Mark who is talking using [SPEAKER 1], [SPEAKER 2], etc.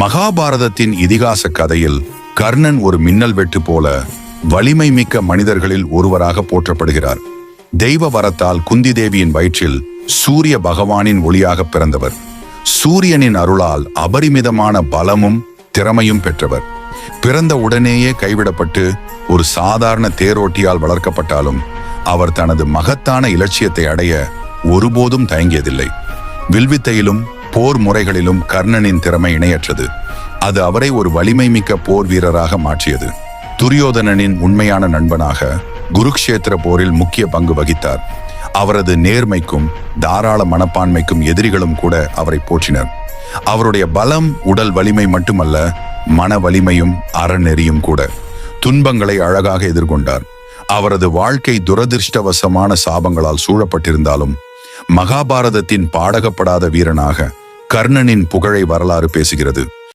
[SPEAKER 1] மகாபாரதத்தின் இதிகாச கதையில் கர்ணன் ஒரு மின்னல் வெட்டு போல வலிமை மிக்க மனிதர்களில் ஒருவராக போற்றப்படுகிறார். தெய்வ வரத்தால் குந்தி தேவியின் வயிற்றில் சூரிய பகவானின் ஒளியாக பிறந்தவர். சூரியனின் அருளால் அபரிமிதமான பலமும் திறமையும் பெற்றவர். பிறந்த உடனேயே கைவிடப்பட்டு ஒரு சாதாரண தேரோட்டியால் வளர்க்கப்பட்டாலும் அவர் தனது மகத்தான இலட்சியத்தை அடைய ஒருபோதும் தயங்கியதில்லை. வில்வித்தையிலும் போர் முறைகளிலும் கர்ணனின் திறமை இணையற்றது. அது அவரை ஒரு வலிமை மிக்க போர் வீரராக மாற்றியது. துரியோதனனின் உண்மையான நண்பனாக குருக்ஷேத்திர போரில் முக்கிய பங்கு வகித்தார். அவரது நேர்மைக்கும் தாராள மனப்பான்மைக்கும் எதிரிகளும் கூட அவரை போற்றினர். அவருடைய பலம் உடல் வலிமை மட்டுமல்ல மன வலிமையும் அறநெறியும் கூட துன்பங்களை அழகாக எதிர்கொண்டார். அவரது வாழ்க்கை துரதிர்ஷ்டவசமான சாபங்களால் சூழப்பட்டிருந்தாலும் மகாபாரதத்தின் பாடகப்படாத வீரனாக கர்ணனின் புகழை வரலாறு பேசுகிறது.